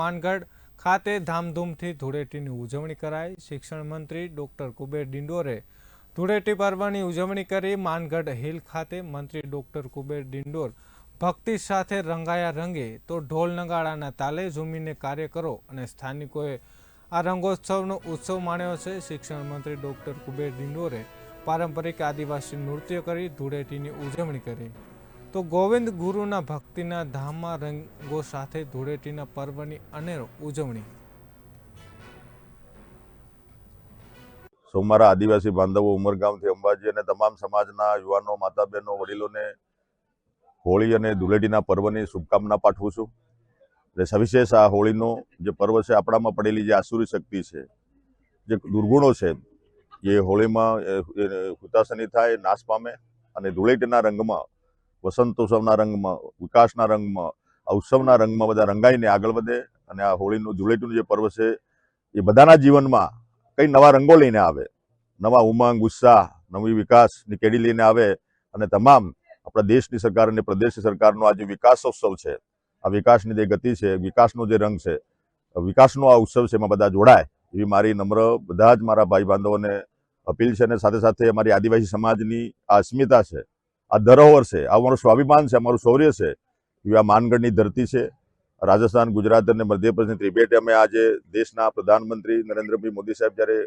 માનગઢ ખાતે ધામધૂમથી ધૂળેટીની ઉજવણી કરાઈ. શિક્ષણ મંત્રી ડોક્ટર કુબેર ડિંડોરે ધૂળેટી પર્વની ઉજવણી કરી. માનગઢ હિલ ખાતે મંત્રી ડોક્ટર કુબેર ડિંડોર ભક્તિ સાથે રંગાયા રંગે તો ઢોલ નગાડાના તાલે ઝૂમીને કાર્યકરો અને સ્થાનિકોએ આ રંગોત્સવનો ઉત્સવ માણ્યો છે. શિક્ષણ મંત્રી ડોક્ટર કુબેર ડિંડોરે પારંપરિક આદિવાસી નૃત્ય કરી ધૂળેટીની ઉજવણી કરી. તો ગોવિંદ ગુરુના ભક્તિના ધામમાં રંગો સાથે ધૂળેટીના પર્વની અનેરો ઉજવણી. સોમવારે આદિવાસી બાંધવો ઉમરગામથી અંબાજી અને તમામ સમાજના યુવાનો માતા બહેનો વડીલોને હોળી અને ધૂળેટીના પર્વની શુભકામના પાઠવું છું. એટલે સવિશેષ આ હોળીનો જે પર્વ છે, આપણામાં પડેલી જે આસુરી શક્તિ છે, જે દુર્ગુણો છે, એ હોળીમાં હુતાશની થાય, નાશ પામે અને ધૂળેટીના રંગમાં વસંતોત્સવના રંગમાં વિકાસના રંગમાં, આ ઉત્સવના રંગમાં બધા રંગાઈને આગળ વધે અને આ હોળીનું, ધૂળેટીનું જે પર્વ છે, એ બધાના જીવનમાં કંઈ નવા રંગો લઈને આવે. નવા ઉમંગ, ઉત્સાહ, નવી વિકાસની કેડી લઈને આવે અને તમામ આપણા દેશની સરકાર અને પ્રદેશની સરકારનો આ જે વિકાસોત્સવ છે, આ વિકાસની જે ગતિ છે, વિકાસનો જે રંગ છે વિકાસનો આ ઉત્સવ છે એમાં બધા જોડાય. એવી મારી નમ્ર, બધા જ મારા ભાઈ બાંધવોને અપીલ છે અને સાથે સાથે અમારી આદિવાસી સમાજની આ અસ્મિતા છે. આ ધરોહર છે, આ અમારું સ્વાભિમાન છે, અમારું શૌર્ય છે. એવી આ માનગઢની ધરતી છે. રાજસ્થાન, ગુજરાત અને મધ્યપ્રદેશની ત્રિભેટે અમે આજે દેશના પ્રધાનમંત્રી નરેન્દ્રભાઈ મોદી સાહેબ જ્યારે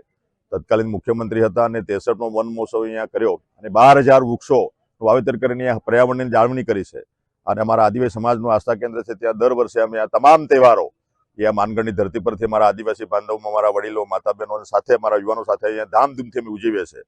તત્કાલીન મુખ્યમંત્રી હતા અને તેસઠનો વન મહોત્સવ અહીંયા કર્યો અને બાર હજાર વૃક્ષો વાવેતર કરીને પર્યાવરણની જાળવણી કરી છે. અને અમારા આદિવાસી સમાજનું આસ્થા કેન્દ્ર છે, ત્યાં દર વર્ષે અમે આ તમામ તહેવારો એ આ માનગઢની ધરતી પરથી અમારા આદિવાસી બાંધવમાં મારા વડીલો માતા બહેનો સાથે અમારા યુવાનો સાથે અહીંયા ધામધૂમથી અમે ઉજવીએ છીએ.